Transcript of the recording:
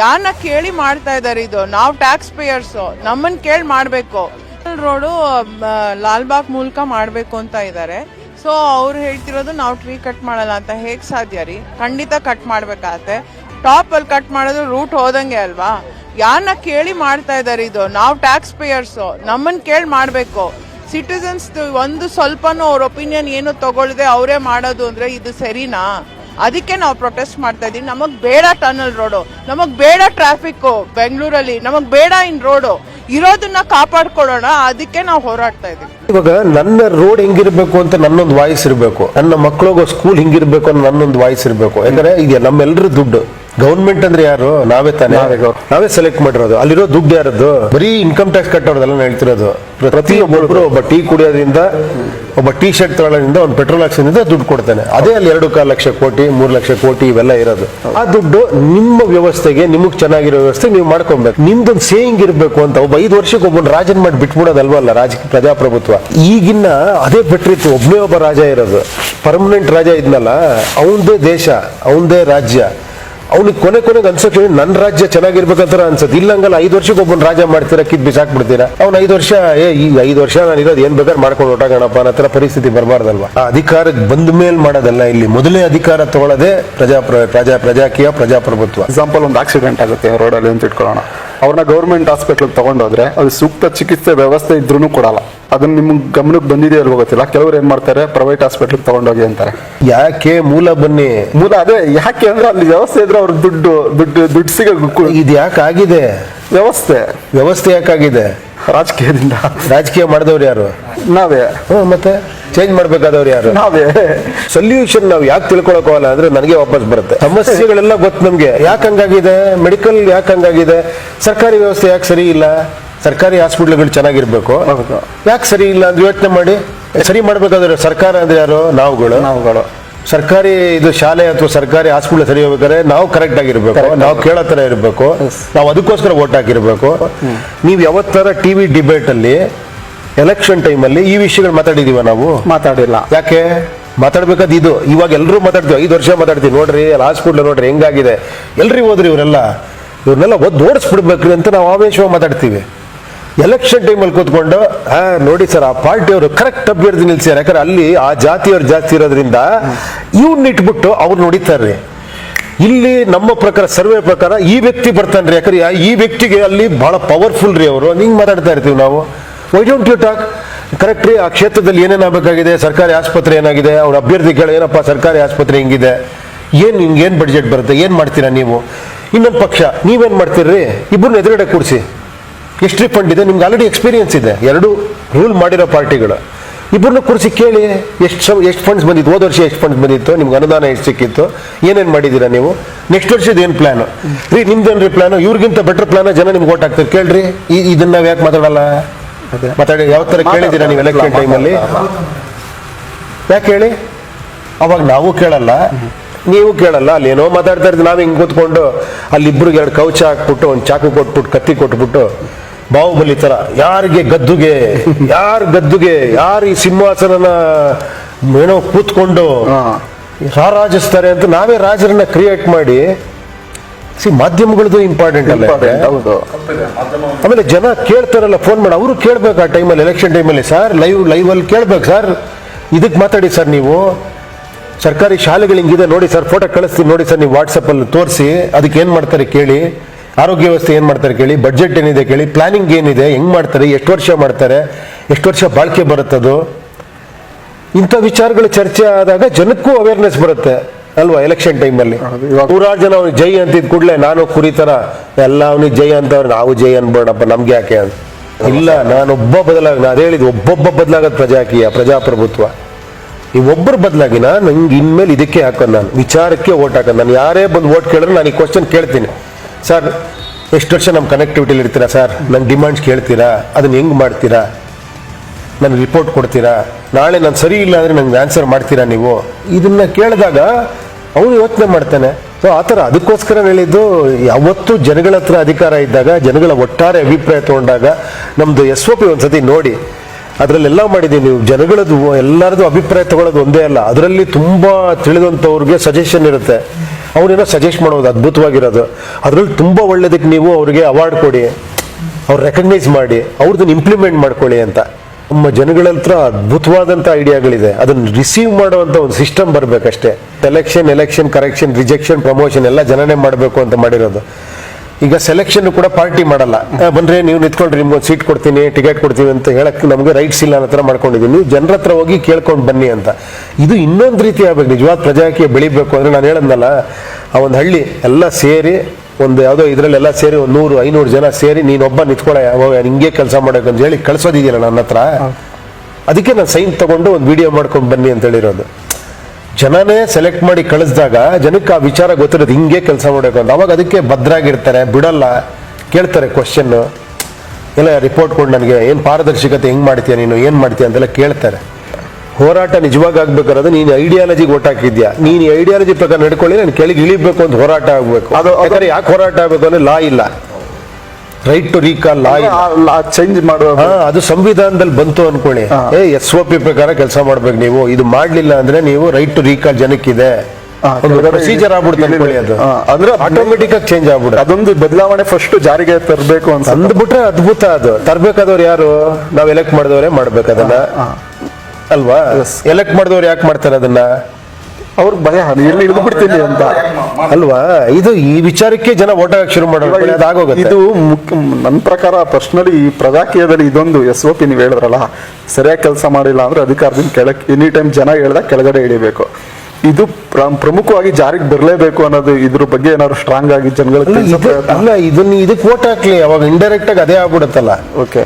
ಯಾರನ್ನ ಕೇಳಿ ಮಾಡ್ತಾ ಇದಾರೆ ಇದು? ನಾವು ಟ್ಯಾಕ್ಸ್ ಪೇಯರ್ಸ್ ನಮ್ಮನ್ನ ಕೇಳಿ ಮಾಡಬೇಕು. ರೋಡು ಲಾಲ್ಬಾಗ್ ಮೂಲಕ ಮಾಡಬೇಕು ಅಂತ ಇದ್ದಾರೆ ಸೊ ಅವ್ರು ಹೇಳ್ತಿರೋದು ನಾವು ಟ್ರೀ ಕಟ್ ಮಾಡಲ್ಲ ಅಂತ ಹೇಗೆ ಸಾಧ್ಯ ರೀ? ಖಂಡಿತ ಕಟ್ ಮಾಡ್ಬೇಕಾಗತ್ತೆ. ಟಾಪ್ ಅಲ್ಲಿ ಕಟ್ ಮಾಡೋದು ರೂಟ್ ಹೋದಂಗೆ ಅಲ್ವಾ? ಯಾರನ್ನ ಕೇಳಿ ಮಾಡ್ತಾ ಇದ್ದಾರೆ ಇದು? ನಾವು ಟ್ಯಾಕ್ಸ್ ಪೇಯರ್ಸ್ ನಮ್ಮನ್ನ ಕೇಳಿ ಮಾಡಬೇಕು. ಸಿಟಿಸನ್ಸ್ ಒಂದು ಸ್ವಲ್ಪನೂ ಅವ್ರ ಒಪಿನಿಯನ್ ಏನು ತಗೊಳ್ಳದೆ ಅವರೇ ಮಾಡೋದು ಅಂದ್ರೆ ಇದು ಸರಿನಾ? ಅದಕ್ಕೆ ನಾವು ಪ್ರೊಟೆಸ್ಟ್ ಮಾಡ್ತಾ ಇದೀವಿ ನಮಗ್ ಬೇಡ ಟನಲ್ ರೋಡು ನಮಗ್ ಬೇಡ ಟ್ರಾಫಿಕ್ ಬೆಂಗಳೂರಲ್ಲಿ, ನಮಗ್ ಬೇಡ ಇನ್ ರೋಡು ಇರೋದನ್ನ ಕಾಪಾಡ್ಕೊಳ್ಳೋಣ ಅದಕ್ಕೆ ನಾವು ಹೋರಾಡ್ತಾ ಇದೀವಿ ಇವಾಗ ನನ್ನ ರೋಡ್ ಹೆಂಗಿರ್ಬೇಕು ಅಂತ ನನ್ನೊಂದು ವಾಯ್ಸ್ ಇರಬೇಕು. ನನ್ನ ಮಕ್ಳಿಗೂ ಸ್ಕೂಲ್ ಹಿಂಗಿರ್ಬೇಕು ಅಂತ ನನ್ನೊಂದು ವಾಯ್ಸ್ ಇರಬೇಕು. ಯಾಕಂದ್ರೆ ಈಗ ನಮ್ಮೆಲ್ಲರ ದುಡ್ಡು. ಗೌರ್ಮೆಂಟ್ ಅಂದ್ರೆ ಯಾರು? ನಾವೇ ತಾನೇ? ನಾವೇ ಸೆಲೆಕ್ಟ್ ಮಾಡಿರೋದು. ಅಲ್ಲಿರೋ ದುಡ್ಡು ಯಾರದ್ದು? ಬರೀ ಇನ್ಕಮ್ ಟ್ಯಾಕ್ಸ್ ಕಟ್ಟೋರ್ದೆಲ್ಲ ನಾನು ಹೇಳ್ತಿರೋದು. ಪ್ರತಿಯೊಬ್ಬರು ಒಬ್ಬ ಟೀ ಕುಡಿಯೋದ್ರಿಂದ ಒಬ್ಬ ಟೀ ಶರ್ಟ್ ತಗೊಳ್ಳೋದ್ರಿಂದ ಒಂದು ಪೆಟ್ರೋಲ್ ಹಾಕ್ಸೋದ್ರಿಂದ ದುಡ್ಡು ಕೊಡ್ತಾನೆ. ಅದೇ ಅಲ್ಲಿ ಎರಡು ಕಾಲು ಲಕ್ಷ ಕೋಟಿ ಮೂರು ಲಕ್ಷ ಕೋಟಿ ಇವೆಲ್ಲ ಇರೋದು. ಆ ದುಡ್ಡು ನಿಮ್ಮ ವ್ಯವಸ್ಥೆಗೆ ನಿಮಗೆ ಚೆನ್ನಾಗಿರೋ ವ್ಯವಸ್ಥೆ ನೀವು ಮಾಡ್ಕೊಬೇಕು. ನಿಮ್ದೊಂದು ಸೇಯಿಂಗ್ ಇರಬೇಕು ಅಂತ ಒಬ್ಬ ಐದು ವರ್ಷಕ್ಕೆ ಒಬ್ಬನ ರಾಜನ್ ಮಾಡಿ ಬಿಟ್ಬಿಡೋದಲ್ವಲ್ಲ ರಾಜ ಪ್ರಜಾಪ್ರಭುತ್ವ? ಈಗಿನ ಅದೇ ಬೆಟ್ರಿತ್ತು ಒಬ್ಬನೇ ಒಬ್ಬ ರಾಜ ಇರೋದು. ಪರ್ಮನೆಂಟ್ ರಾಜ ಇದ್ನಲ್ಲ ಅವನದೇ ದೇಶ ಅವನದೇ ರಾಜ್ಯ. ಅವ್ನಿಗೆ ಕೊನೆ ಕೊನೆಗೆ ಅನ್ಸುತ್ತೆ ನನ್ನ ರಾಜ್ಯ ಚೆನ್ನಾಗಿರ್ಬೇಕಂತ ಅನ್ಸುತ್ತೆ. ಇಲ್ಲ ಹಂಗಲ್ಲ ಐದು ವರ್ಷಕ್ಕೆ ಒಬ್ಬನ ರಾಜ ಮಾಡ್ತೀರಾ, ಕಿತ್ ಬಿಸಾಕ್ಬಿಡ್ತೀರಾ ಅವ್ನ ಐದು ವರ್ಷ, ಏ, ಈ ಐದು ವರ್ಷ ನಾನು ಇರೋದು ಏನ್ ಬೇಕಾದ್ರೆ ಮಾಡ್ಕೊಂಡು ಹೊರಟಾಗಣಪ್ಪ ಅನ್ನೋ ಪರಿಸ್ಥಿತಿ ಬರಬಾರ್ದಲ್ವಾ? ಆ ಅಧಿಕಾರಕ್ಕೆ ಬಂದ ಮೇಲೆ ಮಾಡೋದಲ್ಲ ಇಲ್ಲಿ, ಮೊದಲೇ ಅಧಿಕಾರ ತಗೊಳ್ಳೋದೇ ಪ್ರಜಾ ಪ್ರಜಾ, ಪ್ರಜಾಕೀಯ, ಪ್ರಜಾಪ್ರಭುತ್ವ. ಎಕ್ಸಾಂಪಲ್ ಒಂದು ಆಕ್ಸಿಡೆಂಟ್ ಆಗುತ್ತೆ ರೋಡಲ್ಲಿ ಅಂತ ಇಟ್ಕೊಳ್ಳೋಣ. ಅವ್ರನ್ನ ಗೌರ್ಮೆಂಟ್ ಹಾಸ್ಪಿಟ್ಲಿಗೆ ತಗೊಂಡೋದ್ರೆ, ಅದು ಸೂಕ್ತ ಚಿಕಿತ್ಸೆ ವ್ಯವಸ್ಥೆ ಇದ್ರೂ ಕೊಡಲ್ಲ. ಅದನ್ನ ನಿಮ್ಗೆ ಗಮನಕ್ಕೆ ಬಂದಿದೆ ಅಲ್ವ ಗೊತ್ತಿಲ್ಲ? ಕೆಲವರು ಏನ್ ಮಾಡ್ತಾರೆ ಪ್ರೈವೇಟ್ ಹಾಸ್ಪಿಟ್ಲಿಗೆ ತಗೊಂಡೋಗಿ ಅಂತಾರೆ. ಯಾಕೆ ಮೂಲ ಬನ್ನಿ? ಮೂಲ ಅದೇ ಯಾಕೆ ಅಂದ್ರೆ ಅಲ್ಲಿ ವ್ಯವಸ್ಥೆ ಇದ್ರೆ ಅವ್ರ ದುಡ್ಡು ದುಡ್ಡು ದುಡ್ಡು ಸಿಗೋ ಇದು ಯಾಕೆ ಆಗಿದೆ ವ್ಯವಸ್ಥೆ. ವ್ಯವಸ್ಥೆ ಯಾಕಾಗಿದೆ? ರಾಜಕೀಯದಿಂದ. ರಾಜಕೀಯ ಮಾಡಿದವ್ರು ಯಾರು? ನಾವೇ. ಹ್ಮ್ ಮತ್ತೆ ಚೇಂಜ್ ಮಾಡ್ಬೇಕಾದವ್ರು ಯಾರು? ನಾವೇ. ಸೊಲ್ಯೂಷನ್ ನಾವು ಯಾಕೆ ತಿಳ್ಕೊಳಕೋಲ್ಲ ಅಂದ್ರೆ ನನಗೆ ವಾಪಸ್ ಬರುತ್ತೆ. ಸಮಸ್ಯೆಗಳೆಲ್ಲ ಗೊತ್ತು ನಮ್ಗೆ. ಯಾಕೆ ಹಂಗಾಗಿದೆ? ಮೆಡಿಕಲ್ ಯಾಕೆ ಹಂಗಾಗಿದೆ? ಸರ್ಕಾರಿ ವ್ಯವಸ್ಥೆ ಯಾಕೆ ಸರಿ ಇಲ್ಲ? ಸರ್ಕಾರಿ ಹಾಸ್ಪಿಟ್ಲ್ಗಳು ಚೆನ್ನಾಗಿರ್ಬೇಕು. ಯಾಕೆ ಸರಿ ಇಲ್ಲ ಅಂದ್ರೆ ಯೋಚನೆ ಮಾಡಿ? ಸರಿ ಮಾಡ್ಬೇಕಾದ್ರೆ ಸರ್ಕಾರ ಅಂದ್ರೆ ಯಾರು? ನಾವುಗಳು. ನಾವುಗಳು. ಸರ್ಕಾರಿ ಇದು ಶಾಲೆ ಅಥವಾ ಸರ್ಕಾರಿ ಹಾಸ್ಪಿಟಲ್ ಸರಿ ಹೋಗ್ಬೇಕಾದ್ರೆ ನಾವು ಕರೆಕ್ಟ್ ಆಗಿರ್ಬೇಕು. ನಾವು ಕೇಳೋ ತರ ಇರಬೇಕು. ನಾವು ಅದಕ್ಕೋಸ್ಕರ ಓಟ್ ಹಾಕಿರ್ಬೇಕು. ನೀವು ಯಾವತ್ತರ ಟಿವಿ ಡಿಬೇಟ್ ಅಲ್ಲಿ ಎಲೆಕ್ಷನ್ ಟೈಮಲ್ಲಿ ಈ ವಿಷಯಗಳು ಮಾತಾಡಿದೀವ ನಾವು? ಮಾತಾಡಿಲ್ಲ. ಯಾಕೆ? ಮಾತಾಡ್ಬೇಕಾದ ಇದು. ಇವಾಗ ಎಲ್ಲರೂ ಮಾತಾಡ್ತೀವಿ. ಐದು ವರ್ಷ ಮಾತಾಡ್ತೀವಿ. ನೋಡ್ರಿ ಅಲ್ಲಿ ಹಾಸ್ಪಿಟ್ಲ್ ನೋಡ್ರಿ ಹೆಂಗಾಗಿದೆ? ಎಲ್ರಿ ಹೋದ್ರಿ ಇವರೆಲ್ಲ? ಇವ್ರನ್ನೆಲ್ಲ ಓದ್ ಓಡಿಸ್ಬಿಡ್ಬೇಕ್ರಿ ಅಂತ ನಾವು ಆವೇಶವಾಗಿ ಮಾತಾಡ್ತೀವಿ. ಎಲೆಕ್ಷನ್ ಟೈಮಲ್ಲಿ ಕೂತ್ಕೊಂಡು ನೋಡಿ ಸರ್, ಆ ಪಾರ್ಟಿಯವರು ಕರೆಕ್ಟ್ ಅಭ್ಯರ್ಥಿ ನಿಲ್ಸ್ಯಾರ. ಯಾಕಂದ್ರೆ ಅಲ್ಲಿ ಆ ಜಾತಿಯವ್ರು ಜಾಸ್ತಿ ಇರೋದ್ರಿಂದ ಇವ್ನ ಇಟ್ಬಿಟ್ಟು ಅವ್ರು ನೋಡಿತಾರ್ರಿ ಇಲ್ಲಿ ನಮ್ಮ ಪ್ರಕಾರ, ಸರ್ವೆ ಪ್ರಕಾರ ಈ ವ್ಯಕ್ತಿ ಬರ್ತಾನ್ರಿ ಯಾಕಂದ್ರೆ ಈ ವ್ಯಕ್ತಿಗೆ ಅಲ್ಲಿ ಬಹಳ ಪವರ್ಫುಲ್ ರೀ ಅವರು. ಹಿಂಗ್ ಮಾತಾಡ್ತಾ ಇರ್ತೀವಿ ನಾವು. Why don't you talk correct ರೀ, ಆ ಕ್ಷೇತ್ರದಲ್ಲಿ ಏನೇನಾಗಬೇಕಾಗಿದೆ ಸರ್ಕಾರಿ ಆಸ್ಪತ್ರೆ ಏನಾಗಿದೆ? ಅವ್ರ ಅಭ್ಯರ್ಥಿಗಳು ಏನಪ್ಪ, ಸರ್ಕಾರಿ ಆಸ್ಪತ್ರೆ ಹಿಂಗಿದೆ? ಏನು ಏನ್ ಬಡ್ಜೆಟ್ ಬರುತ್ತೆ? ಏನು ಮಾಡ್ತೀರಾ ನೀವು? ಇನ್ನೊಂದು ಪಕ್ಷ, ನೀವೇನು ಮಾಡ್ತೀರಿ? ಇಬ್ಬರನ್ನ ಎದುರುಗಡೆ ಕೂರಿಸಿ. ಎಷ್ಟು ಫಂಡ್ ಇದೆ ನಿಮ್ಗೆ ಆಲ್ರೆಡಿ ಎಕ್ಸ್ಪೀರಿಯನ್ಸ್ ಇದೆ. ಎರಡು ರೂಲ್ ಮಾಡಿರೋ ಪಾರ್ಟಿಗಳು ಇಬ್ಬರನ್ನ ಕುರಿಸಿ ಕೇಳಿ ಎಷ್ಟು ಎಷ್ಟು ಫಂಡ್ಸ್ ಬಂದಿತ್ತು ಹೋದ ವರ್ಷ ಎಷ್ಟು ಫಂಡ್ಸ್ ಬಂದಿತ್ತು ನಿಮ್ಗೆ ಅನುದಾನ ಎಷ್ಟು ಸಿಕ್ಕಿತ್ತು ಏನೇನು ಮಾಡಿದ್ದೀರಾ ನೀವು? ನೆಕ್ಸ್ಟ್ ವರ್ಷದ ಏನು ಪ್ಲಾನು ರೀ ನಿಮ್ದೇನ್ರಿ ಪ್ಲಾನು ಇವ್ರಿಗಿಂತ ಬೆಟರ್ ಪ್ಲಾನ ಜನ ನಿಮ್ಗೆ ಓಟ್ ಹಾಕ್ತಾರೆ. ಕೇಳ್ರಿ ಈ- ಇದನ್ನ ನಾವು ಯಾಕೆ ಮಾತಾಡಲ್ಲ? ಮಾತಾಡಿ ಯಾವ ಥರ ಕೇಳಿದ್ದೀರಾ ನೀವು ಎಲೆಕ್ಷನ್ ಟೈಮಲ್ಲಿ ಯಾಕೆ ಹೇಳಿ? ಅವಾಗ ನಾವು ಕೇಳಲ್ಲ. ನೀವು ಕೇಳಲ್ಲ ಅಲ್ಲಿ ಏನೋ ಮಾತಾಡ್ತಾ ಇರ್ತೀವಿ ನಾವು ಹಿಂಗೆ ಕೂತ್ಕೊಂಡು ಅಲ್ಲಿ ಇಬ್ರಿಗೆ ಎರಡು ಕೌಚ ಹಾಕ್ಬಿಟ್ಟು ಒಂದು ಚಾಕು ಕೊಟ್ಬಿಟ್ಟು ಕತ್ತಿ ಕೊಟ್ಬಿಟ್ಟು ಬಾಹುಬಲಿ ತರ ಯಾರಿಗೆ ಗದ್ದುಗೆ ಯಾರ ಗದ್ದುಗೆ ಯಾರು ಈ ಸಿಂಹಾಸನನ ಏನೋ ಕೂತ್ಕೊಂಡು. ರಾರಾಜಿಸ್ತಾರೆ ಅಂತ ನಾವೇ ರಾಜರನ್ನ ಕ್ರಿಯೇಟ್ ಮಾಡಿ ಸಿ ಮಾಧ್ಯಮಗಳದ್ದು ಇಂಪಾರ್ಟೆಂಟ್ ಅಲ್ಲ ಹೌದು. ಆಮೇಲೆ ಜನ ಕೇಳ್ತಾರಲ್ಲ ಫೋನ್ ಮಾಡಿ. ಅವರು ಕೇಳ್ಬೇಕು ಆ ಟೈಮಲ್ಲಿ ಎಲೆಕ್ಷನ್ ಟೈಮಲ್ಲಿ ಸರ್ ಲೈವ್ ಲೈವ್ ಅಲ್ಲಿ ಕೇಳ್ಬೇಕು ಸರ್. ಇದಕ್ಕೆ ಮಾತಾಡಿ ಸರ್ ನೀವು. ಸರ್ಕಾರಿ ಶಾಲೆಗಳು ಹಿಂಗಿದೆ ನೋಡಿ ಸರ್ ಫೋಟೋ ಕಳಿಸ್ತೀನಿ ನೋಡಿ ಸರ್ ನೀವು ವಾಟ್ಸಪ್ಪಲ್ಲಿ ತೋರಿಸಿ ಅದಕ್ಕೆ ಏನು ಮಾಡ್ತಾರೆ ಕೇಳಿ. ಆರೋಗ್ಯ ವ್ಯವಸ್ಥೆ ಏನು ಮಾಡ್ತಾರೆ ಕೇಳಿ ಬಡ್ಜೆಟ್ ಏನಿದೆ ಕೇಳಿ ಪ್ಲಾನಿಂಗ್ ಏನಿದೆ ಹೆಂಗ್ ಮಾಡ್ತಾರೆ ಎಷ್ಟು ವರ್ಷ ಮಾಡ್ತಾರೆ ಎಷ್ಟು ವರ್ಷ ಬಾಳಿಕೆ ಬರುತ್ತದು? ಇಂಥ ವಿಚಾರಗಳು ಚರ್ಚೆ ಆದಾಗ ಜನಕ್ಕೂ ಅವೇರ್ನೆಸ್ ಬರುತ್ತೆ ಅಲ್ವಾ ಎಲೆಕ್ಷನ್ ಟೈಮಲ್ಲಿ ನೂರಾರು ಜನ ಅವ್ನಿಗೆ ಜೈ ಅಂತಿದ್ ಕೂಡಲೇ ನಾನು ಕುರಿತರ ಎಲ್ಲ ಅವನಿಗೆ ಜೈ ಅಂತವ್ರು ನಾವು ಜೈ ಅನ್ಬೋಣಪ್ಪ ನಮ್ಗೆ ಯಾಕೆ ಅಂತ? ಇಲ್ಲ ನಾನೊಬ್ಬ ಬದಲಾಗ ನಾನು ಹೇಳಿದ್ ಒಬ್ಬೊಬ್ಬ ಬದಲಾಗದ್ ಪ್ರಜಾಕೀಯ ಪ್ರಜಾಪ್ರಭುತ್ವ. ಈ ಒಬ್ಬರು ಬದಲಾಗಿನ ನಂಗೆ ಇನ್ಮೇಲೆ ಇದಕ್ಕೆ ಹಾಕೋದು ನಾನು ವಿಚಾರಕ್ಕೆ ಓಟ್ ಹಾಕೋದು ನಾನು. ಯಾರೇ ಬಂದು ಓಟ್ ಕೇಳಿದ್ರೆ ನಾನು ಈ ಕ್ವಶನ್ ಕೇಳ್ತೀನಿ. ಸರ್, ಎಷ್ಟು ವರ್ಷ ನಮ್ಮ ಕನೆಕ್ಟಿವಿಟಿಲಿ ಇರ್ತೀರಾ ಸರ್? ನನ್ನ ಡಿಮ್ಯಾಂಡ್ಸ್ ಕೇಳ್ತೀರಾ? ಅದನ್ನು ಹೆಂಗೆ ಮಾಡ್ತೀರಾ? ನನಗೆ ರಿಪೋರ್ಟ್ ಕೊಡ್ತೀರಾ? ನಾಳೆ ನಾನು ಸರಿ ಇಲ್ಲ ಅಂದರೆ ನನಗೆ ಆನ್ಸರ್ ಮಾಡ್ತೀರಾ ನೀವು? ಇದನ್ನು ಕೇಳಿದಾಗ ಅವನು ಯೋಚನೆ ಮಾಡ್ತಾನೆ. ಸೊ ಆ ಥರ ಅದಕ್ಕೋಸ್ಕರ ಹೇಳಿದ್ದು, ಯಾವತ್ತೂ ಜನಗಳ ಹತ್ರ ಅಧಿಕಾರ ಇದ್ದಾಗ, ಜನಗಳ ಒಟ್ಟಾರೆ ಅಭಿಪ್ರಾಯ ತಗೊಂಡಾಗ ನಮ್ಮದು ಎಸ್ ಒ ಪಿ ಒಂದ್ಸತಿ ನೋಡಿ. ಅದರಲ್ಲೆಲ್ಲ ಮಾಡಿದ್ದೀವಿ ನೀವು. ಜನಗಳದ್ದು, ಎಲ್ಲರದ್ದು ಅಭಿಪ್ರಾಯ ತಗೊಳ್ಳೋದು ಒಂದೇ ಅಲ್ಲ. ಅದರಲ್ಲಿ ತುಂಬ ತಿಳಿದಂಥವ್ರಿಗೆ ಸಜೆಷನ್ ಇರುತ್ತೆ. ಅವ್ರೇನೋ ಸಜೆಸ್ಟ್ ಮಾಡೋದು ಅದ್ಭುತವಾಗಿರೋದು. ಅದ್ರಲ್ಲಿ ತುಂಬ ಒಳ್ಳೇದಕ್ಕೆ ನೀವು ಅವ್ರಿಗೆ ಅವಾರ್ಡ್ ಕೊಡಿ. ಅವ್ರು ರೆಕಗ್ನೈಸ್ ಮಾಡಿ. ಅವ್ರದನ್ನ ಇಂಪ್ಲಿಮೆಂಟ್ ಮಾಡ್ಕೊಳ್ಳಿ ಅಂತ. ನಮ್ಮ ಜನಗಳ ಹತ್ರ ಅದ್ಭುತವಾದಂಥ ಐಡಿಯಾಗಳಿದೆ ಅದನ್ನು ರಿಸೀವ್ ಮಾಡುವಂಥ ಒಂದು system ಬರಬೇಕಷ್ಟೇ. Election election correction rejection promotion ಎಲ್ಲ ಜನನೇ ಮಾಡಬೇಕು ಅಂತ ಮಾಡಿರೋದು. ಈಗ ಸೆಲೆಕ್ಷನ್ ಕೂಡ ಪಾರ್ಟಿ ಮಾಡಲ್ಲ. ಬಂದ್ರೆ ನೀವು ನಿಂತ್ಕೊಂಡ್ರಿ ನಿಮ್ಗೆ ಸೀಟ್ ಕೊಡ್ತೀನಿ ಟಿಕೆಟ್ ಕೊಡ್ತೀನಿ ಅಂತ ಹೇಳಕ್ ನಮಗೆ ರೈಟ್ಸ್ ಇಲ್ಲ ಅನ್ನೋ ಥರ ಮಾಡ್ಕೊಂಡಿದ್ದೀನಿ ನೀವು ಜನರ ಹತ್ರ ಹೋಗಿ ಕೇಳ್ಕೊಂಡು ಬನ್ನಿ ಅಂತ. ಇದು ಇನ್ನೊಂದು ರೀತಿ ಆಗ್ಬೇಕು. ನಿಜವಾದ ಪ್ರಜಾಕೀಯ ಬೆಳಿಬೇಕು ಅಂದ್ರೆ ನಾನು ಹೇಳದ್ನಲ್ಲ ಆ ಒಂದು ಹಳ್ಳಿ ಎಲ್ಲ ಸೇರಿ ಒಂದು ಯಾವುದೋ ಇದರಲ್ಲೆಲ್ಲ ಸೇರಿ ಒಂದು ನೂರು ಐನೂರು ಜನ ಸೇರಿ ನೀನೊಬ್ಬ ನಿಂತ್ಕೊಳ್ಳ ಹಿಂಗೆ ಕೆಲಸ ಮಾಡಬೇಕು ಅಂತ ಹೇಳಿ ಕಳ್ಸೋದಿದೆಯಲ್ಲ ನನ್ನ ಹತ್ರ? ಅದಕ್ಕೆ ನಾನು ಸೈನ್ ತಗೊಂಡು ಒಂದು ವಿಡಿಯೋ ಮಾಡ್ಕೊಂಡು ಬನ್ನಿ ಅಂತ ಹೇಳಿರೋದು. ಜನನೇ ಸೆಲೆಕ್ಟ್ ಮಾಡಿ ಕಳಿಸಿದಾಗ ಜನಕ್ಕೆ ಆ ವಿಚಾರ ಗೊತ್ತಿರೋದು ಹಿಂಗೆ ಕೆಲಸ ಮಾಡಬೇಕು ಅಂತ. ಅವಾಗ ಅದಕ್ಕೆ ಭದ್ರಾಗಿರ್ತಾರೆ ಬಿಡಲ್ಲ ಕೇಳ್ತಾರೆ ಕ್ವಶನ್ನು ಎಲ್ಲ ರಿಪೋರ್ಟ್ ಕೊಡು ನನಗೆ ಏನು ಪಾರದರ್ಶಕತೆ ಹೆಂಗೆ ಮಾಡ್ತೀಯ ನೀನು ಏನು ಮಾಡ್ತೀಯ? ಅಂತೆಲ್ಲ ಕೇಳ್ತಾರೆ. ಹೋರಾಟ ನಿಜವಾಗಿ ಆಗ್ಬೇಕಾದ್ರೆ ನೀನು ಐಡಿಯಾಲಜಿಗೆ ಓಟ್ ಹಾಕಿದ್ಯಾ ನೀನು ಐಡಿಯಾಲಜಿ ಪ್ರಕಾರ ನಡ್ಕೊಳ್ಳಿ ನಾನು ಕೆಳಗೆ ಇಳಿಬೇಕು ಅಂತ ಹೋರಾಟ ಆಗಬೇಕು. ಅದು- ಯಾಕೆ ಹೋರಾಟ ಆಗಬೇಕು ಅಂದರೆ ಲಾ ಇಲ್ಲ. Right to recall law change ಮಾಡುವ ಅದು ಸಂವಿಧಾನದಲ್ಲಿ ಬಂತು ಅನ್ಕೊಳ್ಳಿ. ಏ ಎಸ್ ಒ ಪಿ ಪ್ರಕಾರ ಕೆಲಸ ಮಾಡ್ಬೇಕು ನೀವು. ಇದು ಮಾಡ್ಲಿಲ್ಲ ಅಂದ್ರೆ ನೀವು ರೈಟ್ ಟು ರೀಕಾಲ್ ಜನಕ್ಕಿದೆ. ಪ್ರೊಸೀಜರ್ ಆಗ್ಬಿಡುತ್ತೆ ಅನ್ಕೊಳ್ಳಿ ಅದು. ಅಂದ್ರೆ ಆಟೋಮೆಟಿಕ್ ಆಗಿ ಚೇಂಜ್ ಆಗ್ಬಿಡುತ್ತೆ. ಅದೊಂದು ಬದಲಾವಣೆ ಫಸ್ಟ್ ಜಾರಿಗೆ ತರಬೇಕು ಅಂತ ಅಂದ್ಬಿಟ್ರೆ ಅದ್ಭುತ ಅದು. ತರ್ಬೇಕಾದವ್ರು ಯಾರು? ನಾವು ಎಲೆಕ್ಟ್ ಮಾಡಿದವರೇ ಮಾಡ್ಬೇಕು ಅದನ್ನ. ಅಲ್ವಾ? ಎಲೆಕ್ಟ್ ಮಾಡಿದವ್ರು ಯಾಕೆ ಮಾಡ್ತಾರೆ ಅದನ್ನ? ಅವ್ರ ಭಯ ಎಲ್ಲಿ ಇಳಿದು ಬಿಡ್ತೀನಿ ಅಂತ. ಅಲ್ವಾ? ಇದು ಈ ವಿಚಾರಕ್ಕೆ ಜನ ಓಟ್ ಶುರು ಮಾಡೋದು ಇದು ಮುಖ್ಯ ನನ್ನ ಪ್ರಕಾರ ಪರ್ಸನಲಿ ಈ ಪ್ರಜಾಕೀಯದಲ್ಲಿ ಇದೊಂದು ಎಸ್ ಒ ಪಿ ನೀವು ಹೇಳಿದ್ರಲ್ಲ ಸರಿಯಾಗಿ ಕೆಲಸ ಮಾಡಿಲ್ಲ ಅಂದ್ರೆ ಅಧಿಕಾರದಿಂದ ಕೆಳಗೆ ಎನಿ ಟೈಮ್ ಜನ ಹೇಳ್ದಾಗ ಕೆಳಗಡೆ ಇಳಿಬೇಕು. ಇದು ಪ್ರ- ಪ್ರಮುಖವಾಗಿ ಜಾರಿಗೆ ಬರಲೇಬೇಕು ಅನ್ನೋದು ಇದ್ರ ಬಗ್ಗೆ ಏನಾದ್ರು ಸ್ಟ್ರಾಂಗ್ ಆಗಿ ಅಲ್ಲ ಇದನ್ನ ಇದಕ್ಕೆ ಓಟ್ ಹಾಕ್ಲಿ. ಅವಾಗ ಇಂಡೈರೆಕ್ಟ್ ಆಗಿ ಅದೇ ಆಗ್ಬಿಡುತ್ತಲ್ಲ. ಓಕೆ